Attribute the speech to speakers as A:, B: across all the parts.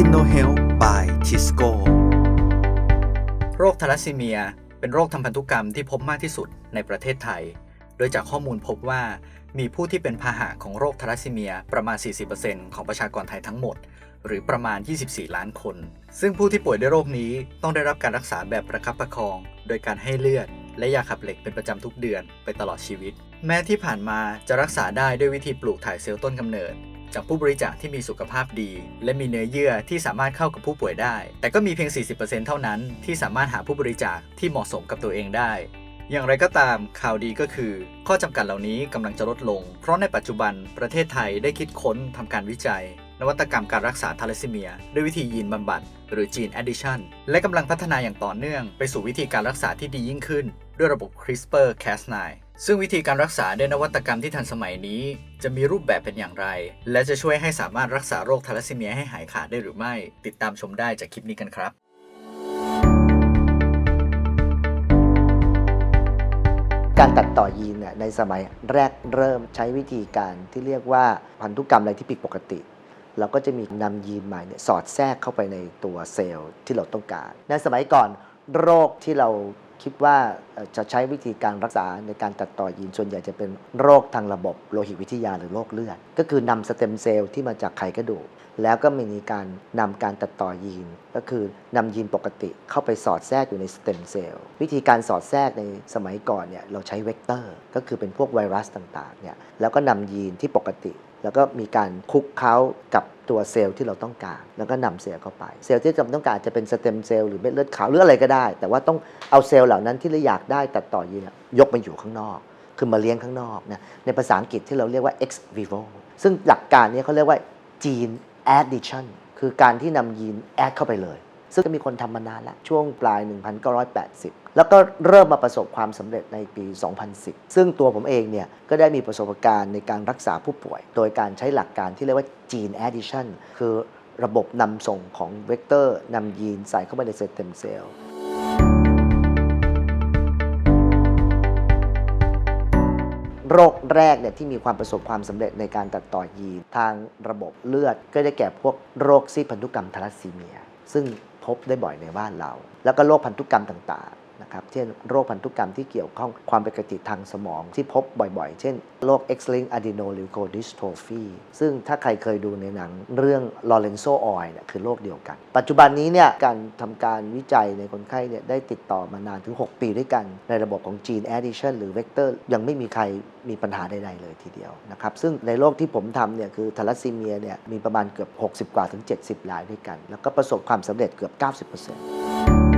A: InnoHealth by Tisco โรคทาลัสซีเมีย เป็นโรคทางพันธุกรรมที่พบมากที่สุดในประเทศไทย โดยจากข้อมูลพบว่ามีผู้ที่เป็นพาหะของโรคทาลัสซีเมียประมาณ 40%ของประชากรไทยทั้งหมด หรือประมาณ 24 ล้านคน ซึ่งผู้ที่ป่วยด้วยโรคนี้ต้องได้รับการรักษาแบบประคับประคอง โดยการให้เลือด และยาขับเหล็กเป็นประจำทุกเดือนไปตลอดชีวิต แม้ที่ผ่านมาจะรักษาได้ด้วยวิธีปลูกถ่ายเซลล์ต้นกำเนิด จากผู้บริจาคที่มีสุขภาพดี และมีเนื้อเยื่อที่สามารถเข้ากับผู้ป่วยได้ แต่ก็มีเพียง 40%เท่านั้นที่สามารถหาผู้บริจาคที่เหมาะสมกับตัวเองได้ อย่างไรก็ตามข่าวดีก็คือ ข้อจำกัดเหล่านี้กำลังจะลดลง เพราะในปัจจุบันประเทศไทยได้คิดค้นทำการวิจัย นวัตกรรมการรักษาทาลัสซีเมีย ด้วยวิธียีนบำบัดหรือ Gene Addition และกำลังพัฒนาอย่างต่อเนื่อง ไปสู่วิธีการรักษาที่ดียิ่งขึ้น ด้วยระบบ CRISPR-Cas9 ซึ่งวิธีการรักษาด้วยนวัตกรรมที่ทันสมัยนี้ จะมีรูปแบบเป็นอย่างไร และจะช่วยให้สามารถรักษาโรคทาลัสซีเมียให้หายขาดได้หรือไม่ ติดตามชมได้จากคลิปนี้กันครับ
B: การตัดต่อยีนเนี่ยในสมัยแรกเริ่มใช้วิธีการที่เรียกว่าพันธุกรรมอะไรที่ผิดปกติ เราก็จะมีนำยีนใหม่เนี่ยสอดแทรกเข้าไปในตัวเซลล์ที่เราต้องการ ในสมัยก่อนโรคที่เรา คิดว่าจะใช้วิธีการรักษาในการตัดต่อยีนส่วนใหญ่จะเป็นโรคทางระบบโลหิตวิทยาหรือโรคเลือด ก็คือนำสเต็มเซลล์ที่มาจากไขกระดูกแล้วก็มีการนำการตัดต่อยีน ก็คือนำยีนปกติเข้าไปสอดแทรกอยู่ในสเต็มเซลล์วิธีการสอดแทรกในสมัยก่อนเนี่ยเราใช้เวกเตอร์ ก็คือเป็นพวกไวรัสต่างๆเนี่ยแล้วก็นำยีนที่ปกติ แล้วก็มีการคุกเคล้ากับตัวเซลล์ที่เราต้องการ แล้วก็นำเซลล์เข้าไป เซลล์ที่เราต้องการจะเป็นสเต็มเซลล์หรือเม็ดเลือดขาวหรืออะไรก็ได้ แต่ว่าต้องเอาเซลล์เหล่านั้นที่เราอยากได้ตัดต่อยีนอะยกมาอยู่ข้างนอก คือมาเลี้ยงข้างนอกนะในภาษาอังกฤษที่เราเรียกว่า ex vivo ซึ่งหลักการนี้เขาเรียกว่า gene addition คือการที่นำยีนแอดเข้าไปเลย ซึ่งก็มีคนทำมานานแล้ว ช่วงปลาย 1980 แล้วก็เริ่มมาประสบความสำเร็จในปี 2010 ซึ่งตัวผมเองเนี่ย ก็ได้มีประสบการณ์ในการรักษาผู้ป่วย โดยการใช้หลักการที่เรียกว่า gene addition คือระบบนำส่งของเวกเตอร์นำยีนใส่เข้าไปในเซลล์เต็มเซลล์โรคแรกเนี่ยที่มีความประสบความสำเร็จในการตัดต่อยีนทางระบบเลือด ก็ได้แก่พวกโรคซีพันธุกรรมทาลัสซีเมีย ซึ่ง พบได้บ่อยในบ้านเรา แล้วก็โรคพันธุกรรมต่าง นะครับเช่นโรคพันธุกรรมที่เกี่ยวข้องความเป็นปกติทางสมองที่พบบ่อยๆ เช่นโรค X-linked adenoleukodystrophy ซึ่งถ้าใครเคยดูในหนังเรื่อง Lorenzo Oil เนี่ยคือโรคเดียวกัน ปัจจุบันนี้เนี่ยการทำการวิจัยในคนไข้เนี่ยได้ติดต่อมานานถึง 6 ปีด้วยกัน ในระบบของ gene addition หรือ vector ยังไม่มีใครมีปัญหาใดๆเลยทีเดียวนะครับซึ่งในโรคที่ผมทำเนี่ยคือทาลัสซีเมียเนี่ยมีประมาณเกือบ 60 กว่าถึง 70รายด้วยกัน แล้วก็ประสบความสำเร็จเกือบ 90%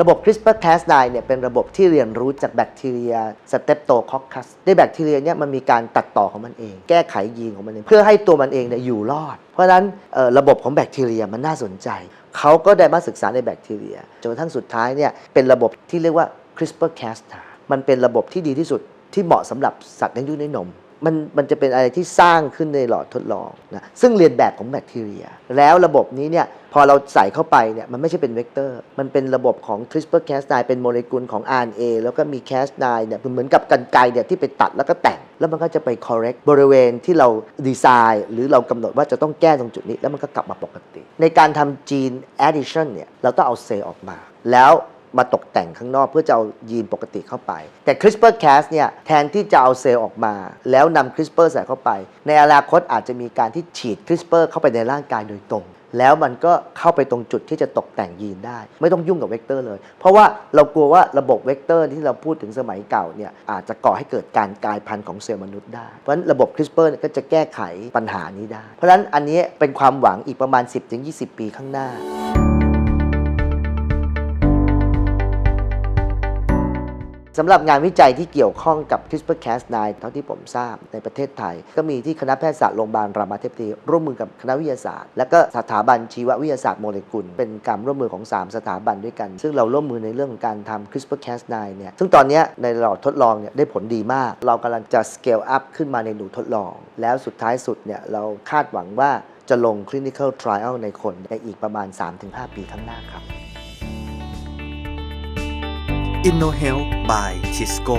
B: ระบบ CRISPR-Cas9 เนี่ยเป็นระบบที่เรียนรู้จากแบคทีเรีย Streptococcus ในแบคทีเรียเนี่ยมันมีการตัดต่อของมันเอง แก้ไขยีนของมันเอง เพื่อให้ตัวมันเองเนี่ยอยู่รอด เพราะฉะนั้นระบบของแบคทีเรียมันน่าสนใจ เขาก็ได้มาศึกษาในแบคทีเรียจนกระทั่งสุดท้ายเนี่ยเป็นระบบที่เรียกว่า CRISPR-Cas9 มันเป็นระบบที่ดีที่สุดที่เหมาะสำหรับสัตว์เลี้ยงลูกด้วยนม มันมันจะเป็นอะไรที่สร้างขึ้นในหลอดทดลองนะซึ่งเรียนแบบของแบคทีเรีย แล้วระบบนี้เนี่ยพอเราใส่เข้าไปเนี่ยมันไม่ใช่เป็นเวกเตอร์ มันเป็นระบบของ CRISPR-Cas9 เป็นโมเลกุลของ RNA แล้วก็มี Cas9 เนี่ยเหมือนกับกันไกรเนี่ยที่ไปตัดแล้วก็แต่ง แล้วมันก็จะไป correct บริเวณที่เราดีไซน์ หรือเรากำหนดว่าจะต้องแก้ตรงจุดนี้ แล้วมันก็กลับมาปกติ ในการทำ gene addition เนี่ยเราต้องเอาเซลล์ออกมา แล้ว มาตกแต่งข้างนอกเพื่อจะเอายีนปกติเข้าไป แต่ CRISPR-Cas เนี่ยแทนที่จะเอาเซลล์ออกมา แล้วนำ CRISPR ใส่เข้าไป ในอนาคตอาจจะมีการที่ฉีด CRISPR เข้าไปในร่างกายโดยตรง แล้วมันก็เข้าไปตรงจุดที่จะตกแต่งยีนได้ ไม่ต้องยุ่งกับเวกเตอร์เลย เพราะว่าเรากลัวว่าระบบเวกเตอร์ที่เราพูดถึงสมัยเก่าเนี่ยอาจจะก่อให้เกิดการกลายพันธุ์ของเซลล์มนุษย์ได้เพราะฉะนั้นระบบ CRISPR เนี่ยก็จะแก้ไขปัญหานี้ได้ เพราะฉะนั้นอันนี้เป็นความหวังอีกประมาณ 10-20 ปีข้างหน้า สำหรับงานวิจัยที่เกี่ยวข้องกับ CRISPR-Cas9 เท่าที่ผมทราบในประเทศไทย ก็มีที่คณะแพทยศาสตร์โรงพยาบาลรามาเทพตีร่วมมือกับคณะวิทยาศาสตร์ และก็สถาบันชีววิทยาศาสตร์โมเลกุล เป็นการร่วมมือของ 3 สถาบันด้วยกัน ซึ่งเราร่วมมือในเรื่องของการทำ CRISPR-Cas9 เนี่ยซึ่งตอนนี้ในหลอดทดลองเนี่ยได้ผลดีมาก เรากำลังจะ scale up ขึ้นมาในหนูทดลอง แล้วสุดท้ายสุดเนี่ยเราคาดหวังว่าจะลง clinical trial ในคนในอีกประมาณ 3-5 ปีข้างหน้าครับ
A: InnoHealth by Tisco